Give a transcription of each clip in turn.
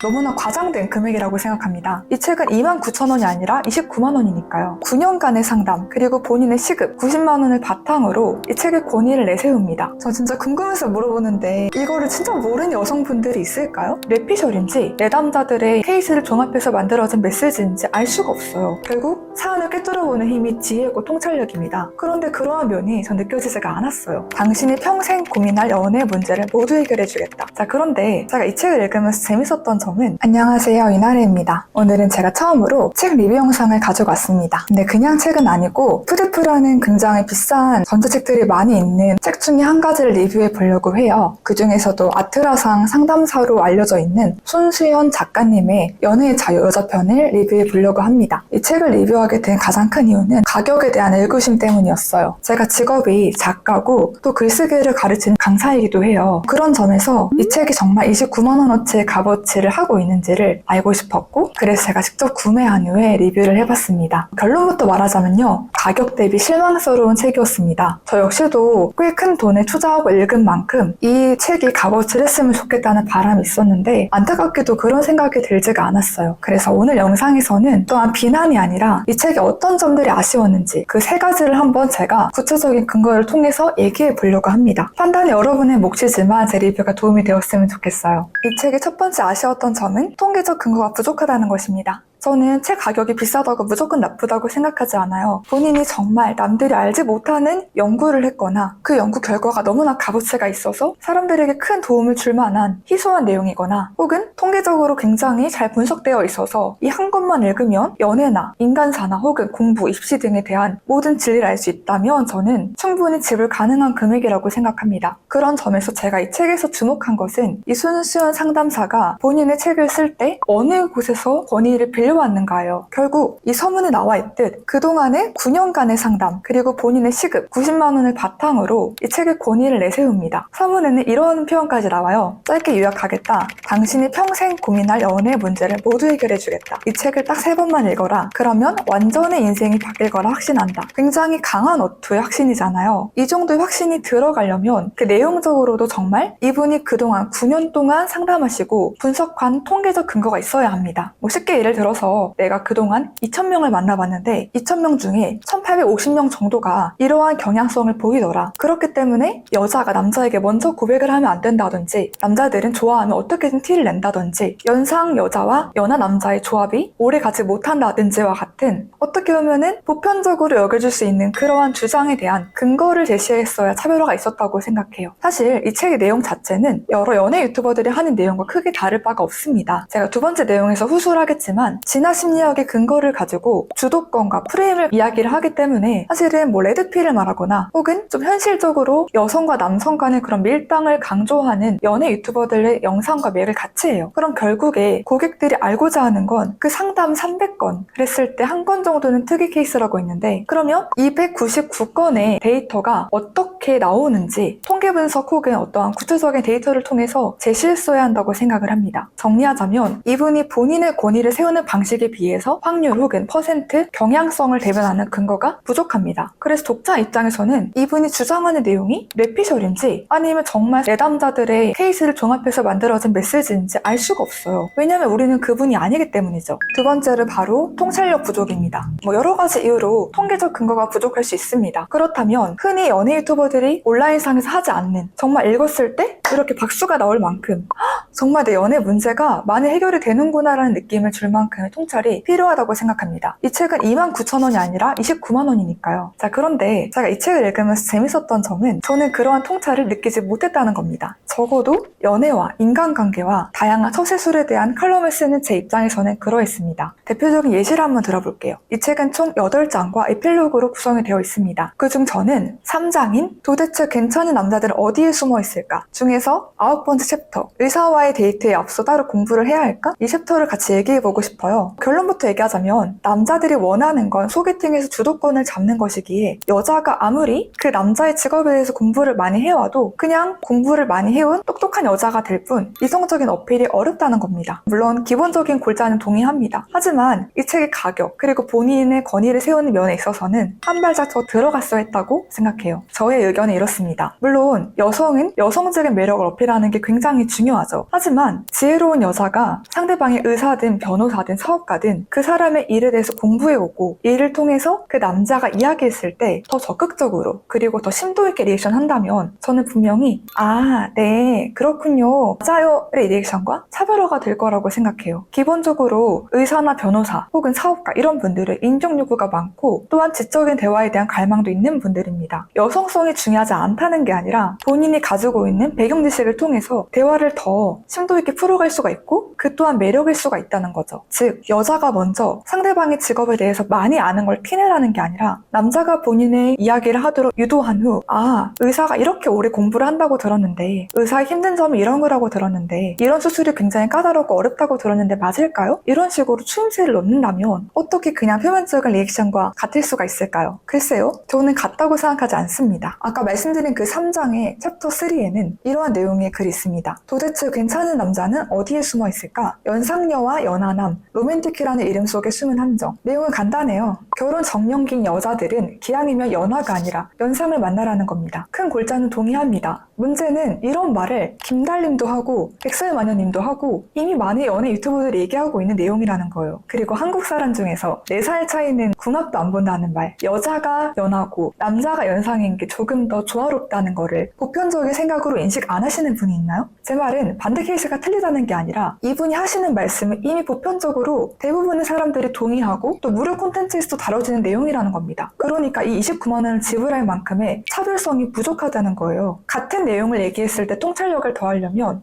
너무나 과장된 금액이라고 생각합니다. 이 책은 29,000원이 아니라 29만 원이니까요. 9년간의 상담 그리고 본인의 시급 90만 원을 바탕으로 이 책의 권위를 내세웁니다. 저 진짜 궁금해서 물어보는데 이거를 진짜 모르는 여성분들이 있을까요? 뇌피셜인지 내담자들의 케이스를 종합해서 만들어진 메시지인지 알 수가 없어요. 결국 사안을 꿰뚫어보는 힘이 지혜고 통찰력입니다. 그런데 그러한 면이 전 느껴지지가 않았어요. 당신이 평생 고민할 연애 문제를 모두 해결해주겠다. 자, 그런데 제가 이 책을 읽으면서 재밌었던 점은 안녕하세요, 이나래입니다. 오늘은 제가 처음으로 책 리뷰 영상을 가지고 왔습니다. 근데 그냥 책은 아니고 푸드프라는 굉장히 비싼 전자책들이 많이 있는 책 중에 한 가지를 리뷰해 보려고 해요. 그 중에서도 아트라상 상담사로 알려져 있는 손수연 작가님의 연애의 자유 여자편을 리뷰해 보려고 합니다. 이 책을 리뷰하 게 된 가장 큰 이유는 가격에 대한 의구심 때문이었어요. 제가 직업이 작가고 또 글쓰기를 가르치는 강사이기도 해요. 그런 점에서 이 책이 정말 29만 원어치의 값어치를 하고 있는지를 알고 싶었고 그래서 제가 직접 구매한 후에 리뷰를 해봤습니다. 결론부터 말하자면요. 가격 대비 실망스러운 책이었습니다. 저 역시도 꽤 큰 돈을 투자하고 읽은 만큼 이 책이 값어치를 했으면 좋겠다는 바람이 있었는데 안타깝게도 그런 생각이 들지가 않았어요. 그래서 오늘 영상에서는 또한 비난이 아니라 이 책의 어떤 점들이 아쉬웠는지 그 세 가지를 한번 제가 구체적인 근거를 통해서 얘기해 보려고 합니다. 판단이 여러분의 몫이지만 제 리뷰가 도움이 되었으면 좋겠어요. 이 책의 첫 번째 아쉬웠던 점은 통계적 근거가 부족하다는 것입니다. 저는 책 가격이 비싸다고 무조건 나쁘다고 생각하지 않아요. 본인이 정말 남들이 알지 못하는 연구를 했거나 그 연구 결과가 너무나 값어치가 있어서 사람들에게 큰 도움을 줄 만한 희소한 내용이거나 혹은 통계적으로 굉장히 잘 분석되어 있어서 이 한 권만 읽으면 연애나 인간사나 혹은 공부, 입시 등에 대한 모든 진리를 알 수 있다면 저는 충분히 지불 가능한 금액이라고 생각합니다. 그런 점에서 제가 이 책에서 주목한 것은 이 손수연 상담사가 본인의 책을 쓸 때 어느 곳에서 권위를 빌려 왔는가요. 결국 이 서문에 나와 있듯 그동안의 9년간의 상담 그리고 본인의 시급 90만 원을 바탕으로 이 책의 권위를 내세웁니다. 서문에는 이런 표현까지 나와요. 짧게 요약하겠다. 당신이 평생 고민할 연애 문제를 모두 해결해주겠다. 이 책을 딱 세 번만 읽어라. 그러면 완전의 인생이 바뀔 거라 확신한다. 굉장히 강한 어투의 확신이잖아요. 이 정도의 확신이 들어가려면 그 내용적으로도 정말 이분이 그동안 9년 동안 상담하시고 분석한 통계적 근거가 있어야 합니다. 뭐 쉽게 예를 들어서 내가 그동안 2,000명을 만나봤는데 2,000명 중에 1,850명 정도가 이러한 경향성을 보이더라. 그렇기 때문에 여자가 남자에게 먼저 고백을 하면 안 된다든지 남자들은 좋아하면 어떻게든 티를 낸다든지 연상 여자와 연하 남자의 조합이 오래 가지 못한다든지와 같은 어떻게 보면은 보편적으로 여겨질 수 있는 그러한 주장에 대한 근거를 제시했어야 차별화가 있었다고 생각해요. 사실 이 책의 내용 자체는 여러 연애 유튜버들이 하는 내용과 크게 다를 바가 없습니다. 제가 두 번째 내용에서 후수를 하겠지만 진화 심리학의 근거를 가지고 주도권과 프레임을 이야기를 하기 때문에 사실은 뭐 레드필을 말하거나 혹은 좀 현실적으로 여성과 남성 간의 그런 밀당을 강조하는 연애 유튜버들의 영상과 맥을 같이 해요. 그럼 결국에 고객들이 알고자 하는 건 그 상담 300건 그랬을 때 한 건 정도는 특이 케이스라고 있는데 그러면 299건의 데이터가 어떻게 나오는지 통계 분석 혹은 어떠한 구체적인 데이터를 통해서 제시했어야 한다고 생각을 합니다. 정리하자면 이분이 본인의 권위를 세우는 방 식에 비해서 확률 혹은 퍼센트, 경향성을 대변하는 근거가 부족합니다. 그래서 독자 입장에서는 이분이 주장하는 내용이 뇌피셜인지 아니면 정말 내담자들의 케이스를 종합해서 만들어진 메시지인지 알 수가 없어요. 왜냐면 우리는 그분이 아니기 때문이죠. 두 번째로 바로 통찰력 부족입니다. 뭐 여러 가지 이유로 통계적 근거가 부족할 수 있습니다. 그렇다면 흔히 연예 유튜버들이 온라인상에서 하지 않는 정말 읽었을 때 이렇게 박수가 나올 만큼 "헉, 정말 내 연애 문제가 많이 해결이 되는구나라는 느낌을 줄 만큼의 통찰이 필요하다고 생각합니다. 이 책은 29,000원이 아니라 29만 원이니까요. 자 그런데 제가 이 책을 읽으면서 재밌었던 점은 저는 그러한 통찰을 느끼지 못했다는 겁니다. 적어도 연애와 인간관계와 다양한 처세술에 대한 칼럼을 쓰는 제 입장에서는 그러했습니다. 대표적인 예시를 한번 들어볼게요. 이 책은 총 8장과 에필로그로 구성이 되어 있습니다. 그중 저는 3장인 도대체 괜찮은 남자들은 어디에 숨어 있을까 중에 서 아홉 번째 챕터 의사와의 데이트에 앞서 따로 공부를 해야 할까? 이 챕터를 같이 얘기해보고 싶어요. 결론부터 얘기하자면 남자들이 원하는 건 소개팅에서 주도권을 잡는 것이기에 여자가 아무리 그 남자의 직업에 대해서 공부를 많이 해와도 그냥 공부를 많이 해온 똑똑한 여자가 될 뿐 이성적인 어필이 어렵다는 겁니다. 물론 기본적인 골자는 동의합니다. 하지만 이 책의 가격 그리고 본인의 권위를 세우는 면에 있어서는 한 발짝 더 들어갔어야 했다고 생각해요. 저의 의견은 이렇습니다. 물론 여성은 여성적인 매력 매력을 어필하는 게 굉장히 중요하죠. 하지만 지혜로운 여자가 상대방이 의사든 변호사든 사업가든 그 사람의 일에 대해서 공부해오고 이 일을 통해서 그 남자가 이야기했을 때 더 적극적으로 그리고 더 심도 있게 리액션 한다면 저는 분명히 아, 네, 그렇군요. 맞아요의 리액션과 차별화가 될 거라고 생각해요. 기본적으로 의사나 변호사 혹은 사업가 이런 분들은 인정 요구가 많고 또한 지적인 대화에 대한 갈망도 있는 분들입니다. 여성성이 중요하지 않다는 게 아니라 본인이 가지고 있는 배경 지식을 통해서 대화를 더 심도 있게 풀어갈 수가 있고 그 또한 매력일 수가 있다는 거죠. 즉 여자가 먼저 상대방의 직업에 대해서 많이 아는 걸 티내라는 게 아니라 남자가 본인의 이야기를 하도록 유도한 후 아 의사가 이렇게 오래 공부를 한다고 들었는데 의사의 힘든 점이 이런 거라고 들었는데 이런 수술이 굉장히 까다롭고 어렵다고 들었는데 맞을까요? 이런 식으로 추임새를 넣는다면 어떻게 그냥 표면적인 리액션과 같을 수가 있을까요? 글쎄요 저는 같다고 생각하지 않습니다. 아까 말씀드린 그 3장의 챕터 3에는 이러한 내용의 글이 있습니다. 도대체 괜찮은 남자는 어디에 숨어 있을까? 연상녀와 연하남, 로맨틱이라는 이름 속에 숨은 함정. 내용은 간단해요. 결혼 정년기인 여자들은 기왕이면 연하가 아니라 연상을 만나라는 겁니다. 큰 골자는 동의합니다. 문제는 이런 말을 김달님도 하고 백설마녀님도 하고 이미 많은 연애 유튜버들이 얘기하고 있는 내용이라는 거예요. 그리고 한국 사람 중에서 4살 차이는 궁합도 안 본다는 말, 여자가 연하고 남자가 연상인 게 조금 더 조화롭다는 거를 보편적인 생각으로 인식 안 하시는 분이 있나요? 제 말은 반대 케이스가 틀리다는 게 아니라 이 분이 하시는 말씀은 이미 보편적으로 대부분의 사람들이 동의하고 또 무료 콘텐츠에서도 다뤄지는 내용이라는 겁니다. 그러니까 이 29만 원을 지불할 만큼의 차별성이 부족하다는 거예요. 같은 내용을 얘기했을 때 통찰력을 더하려면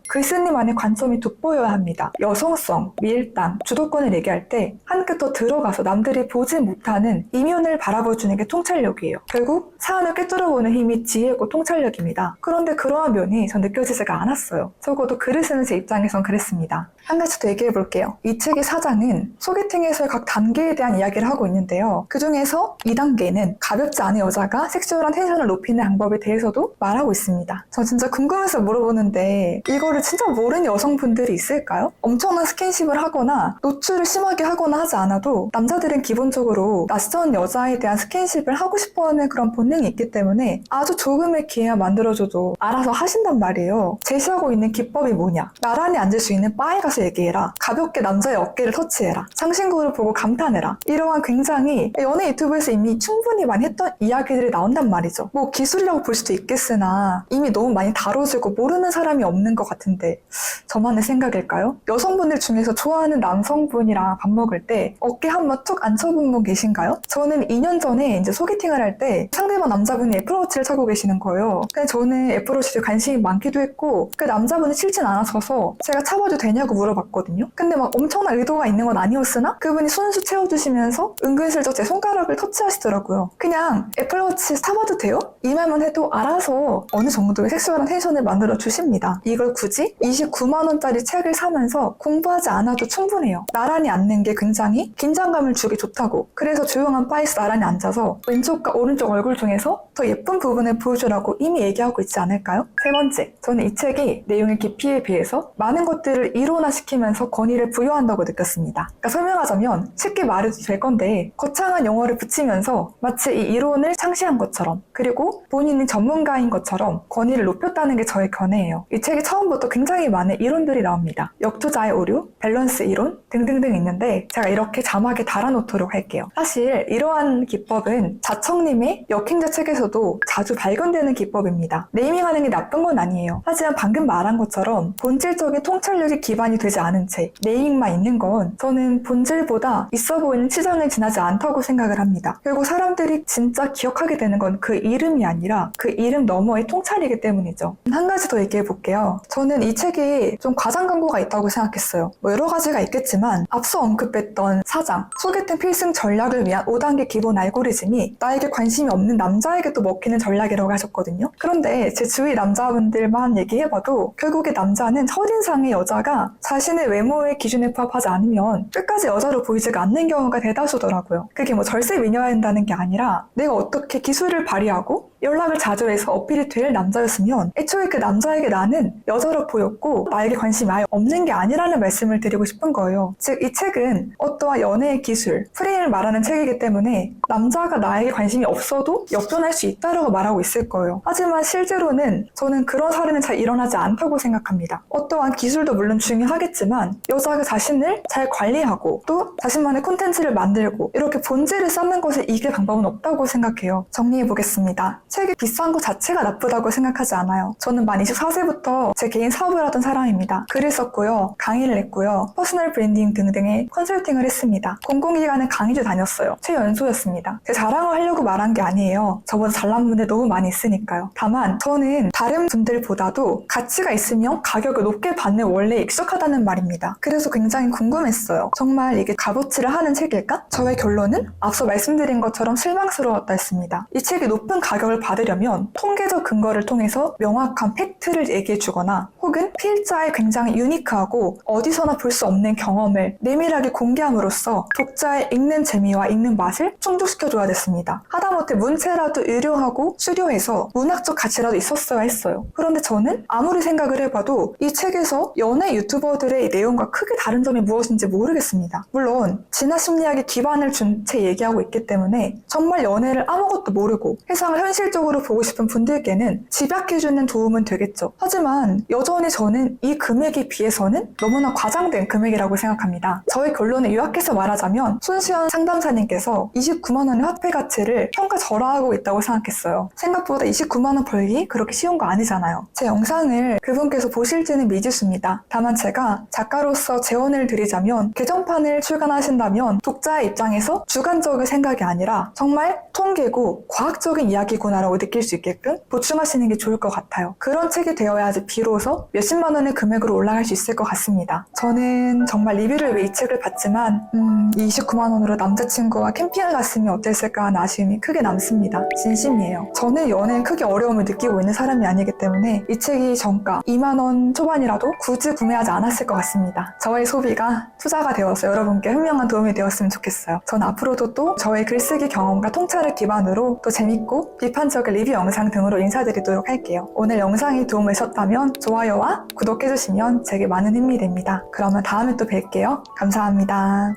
안에 관점이 돋보여야 합니다. 여성성, 밀당, 주도권을 얘기할 때 한 끗 더 들어가서 남들이 보지 못하는 이면을 바라봐주는 게 통찰력이에요. 결국 사안을 꿰뚫어보는 힘이 지혜고 통찰력입니다. 그런데 그러한 면이 전 느껴지지가 않았어요. 적어도 글을 쓰는 제 입장에선 그랬습니다. 한 가지 더 얘기해 볼게요. 이 책의 사장은 소개팅에서의 각 단계에 대한 이야기를 하고 있는데요. 그 중에서 2단계는 가볍지 않은 여자가 섹슈얼한 텐션을 높이는 방법에 대해서도 말하고 있습니다. 저 진짜 궁금해서 물어보는데 이거를 진짜 모르는 여성분들이 있을까요? 엄청난 스킨십을 하거나 노출을 심하게 하거나 하지 않아도 남자들은 기본적으로 낯선 여자에 대한 스킨십을 하고 싶어하는 그런 본능이 있기 때문에 아주 조금의 기회만 만들어줘도 알아서 하신단 말이에요. 제시하고 있는 기법이 뭐냐? 나란히 앉을 수 있는 바에 가서 얘기해라. 가볍게 남자의 어깨를 터치해라. 상신구를 보고 감탄해라. 이러한 굉장히 연애 유튜브에서 이미 충분히 많이 했던 이야기들이 나온단 말이죠. 뭐 기술이라고 볼 수도 있겠으나 이미 너무 많이 다뤄지고 모르는 사람이 없는 것 같은데 저만의 생각일까요? 여성분들 중에서 좋아하는 남성분이랑 밥 먹을 때 어깨 한번 툭 앉혀본 분 계신가요? 저는 2년 전에 이제 소개팅을 할 때 상대방 남자분이 애플워치를 차고 계시는 거예요. 근데 저는 애플워치에 관심이 많기도 했고 그 남자분이 싫진 않아서서 제가 차봐도 되냐고 물어 봤거든요. 근데 막 엄청난 의도가 있는 건 아니었으나 그분이 손수 채워주시면서 은근슬쩍 제 손가락을 터치하시더라고요. 그냥 애플워치 사봐도 돼요? 이 말만 해도 알아서 어느 정도의 섹슈얼한 텐션을 만들어 주십니다. 이걸 굳이 29만 원짜리 책을 사면서 공부하지 않아도 충분해요. 나란히 앉는 게 굉장히 긴장감을 주기 좋다고. 그래서 조용한 바에서 나란히 앉아서 왼쪽과 오른쪽 얼굴 중에서 더 예쁜 부분을 보여주라고 이미 얘기하고 있지 않을까요? 세 번째, 저는 이 책이 내용의 깊이에 비해서 많은 것들을 이론화 시키면서 권위를 부여한다고 느꼈습니다. 그러니까 설명하자면 쉽게 말해도 될 건데 거창한 용어를 붙이면서 마치 이 이론을 창시한 것처럼 그리고 본인이 전문가인 것처럼 권위를 높였다는 게 저의 견해예요. 이 책이 처음부터 굉장히 많은 이론들이 나옵니다. 역투자의 오류, 밸런스 이론 등등등 있는데 제가 이렇게 자막에 달아놓도록 할게요. 사실 이러한 기법은 자청님의 역행자 책에서도 자주 발견되는 기법입니다. 네이밍하는 게 나쁜 건 아니에요. 하지만 방금 말한 것처럼 본질적인 통찰력이 기반이 되지 않은 채 네이밍만 있는 건 저는 본질보다 있어 보이는 치장을 지나지 않다고 생각을 합니다. 결국 사람들이 진짜 기억하게 되는 건 그 이름이 아니라 그 이름 너머의 통찰이기 때문이죠. 한 가지 더 얘기해 볼게요. 저는 이 책에 좀 과장 광고가 있다고 생각했어요. 뭐 여러 가지가 있겠지만 앞서 언급했던 사장, 소개팅 필승 전략을 위한 5단계 기본 알고리즘이 나에게 관심이 없는 남자에게도 먹히는 전략이라고 하셨거든요. 그런데 제 주위 남자분들만 얘기해봐도 결국에 남자는 첫인상의 여자가 자신의 외모의 기준에 부합하지 않으면 끝까지 여자로 보이지가 않는 경우가 대다수더라고요. 그게 뭐 절세 미녀야 한다는 게 아니라 내가 어떻게 기술을 발휘하고 연락을 자주 해서 어필이 될 남자였으면 애초에 그 남자에게 나는 여자로 보였고 나에게 관심이 아예 없는 게 아니라는 말씀을 드리고 싶은 거예요. 즉, 이 책은 어떠한 연애의 기술, 프레임을 말하는 책이기 때문에 남자가 나에게 관심이 없어도 역전할 수 있다라고 말하고 있을 거예요. 하지만 실제로는 저는 그런 사례는 잘 일어나지 않다고 생각합니다. 어떠한 기술도 물론 중요하겠지만 여자가 자신을 잘 관리하고 또 자신만의 콘텐츠를 만들고 이렇게 본질을 쌓는 것에 이길 방법은 없다고 생각해요. 정리해 보겠습니다. 책이 비싼 것 자체가 나쁘다고 생각하지 않아요. 저는 만 24세부터 제 개인 사업을 하던 사람입니다. 글을 썼고요. 강의를 했고요. 퍼스널 브랜딩 등등의 컨설팅을 했습니다. 공공기관은 강의도 다녔어요. 최연소였습니다. 제 자랑을 하려고 말한 게 아니에요. 저보다 잘난 분들 너무 많이 있으니까요. 다만 저는 다른 분들보다도 가치가 있으면 가격을 높게 받는 원래에 익숙하다는 말입니다. 그래서 굉장히 궁금했어요. 정말 이게 값어치를 하는 책일까? 저의 결론은 앞서 말씀드린 것처럼 실망스러웠다 했습니다. 이 책이 높은 가격을 받으려면 통계적 근거를 통해서 명확한 팩트를 얘기해 주거나 혹은 필자의 굉장히 유니크하고 어디서나 볼 수 없는 경험을 내밀하게 공개함으로써 독자의 읽는 재미와 읽는 맛을 충족시켜줘야 됐습니다. 하다못해 문체라도 의료하고 수료해서 문학적 가치라도 있었어야 했어요. 그런데 저는 아무리 생각을 해봐도 이 책에서 연애 유튜버들의 내용과 크게 다른 점이 무엇인지 모르겠습니다. 물론 진화 심리학에 기반을 준 채 얘기하고 있기 때문에 정말 연애를 아무것도 모르고 세상을 현실 적으로 보고 싶은 분들께는 집약해주는 도움은 되겠죠. 하지만 여전히 저는 이 금액에 비해서는 너무나 과장된 금액이라고 생각합니다. 저의 결론을 요약해서 말하자면 손수연 상담사님께서 29만 원의 화폐 가치를 평가 절하하고 있다고 생각했어요. 생각보다 29만 원 벌기 그렇게 쉬운 거 아니잖아요. 제 영상을 그분께서 보실지는 미지수입니다. 다만 제가 작가로서 재원을 드리자면 개정판을 출간하신다면 독자의 입장에서 주관적인 생각이 아니라 정말 통계고 과학적인 이야기구나라고 느낄 수 있게끔 보충하시는 게 좋을 것 같아요. 그런 책이 되어야지 비로소 몇십만 원의 금액으로 올라갈 수 있을 것 같습니다. 저는 정말 리뷰를 위해 이 책을 봤지만 음, 29만 원으로 남자친구와 캠핑을 갔으면 어땠을까 하는 아쉬움이 크게 남습니다. 진심이에요. 저는 연애에 크게 어려움을 느끼고 있는 사람이 아니기 때문에 이 책이 정가 2만 원 초반이라도 굳이 구매하지 않았을 것 같습니다. 저의 소비가 투자가 되어서 여러분께 현명한 도움이 되었으면 좋겠어요. 전 앞으로도 또 저의 글쓰기 경험과 통찰을 기반으로 또 재밌고 비판적인 리뷰 영상 등으로 인사드리도록 할게요. 오늘 영상이 도움을 줬다면 좋아요와 구독해주시면 제게 많은 힘이 됩니다. 그러면 다음에 또 뵐게요. 감사합니다.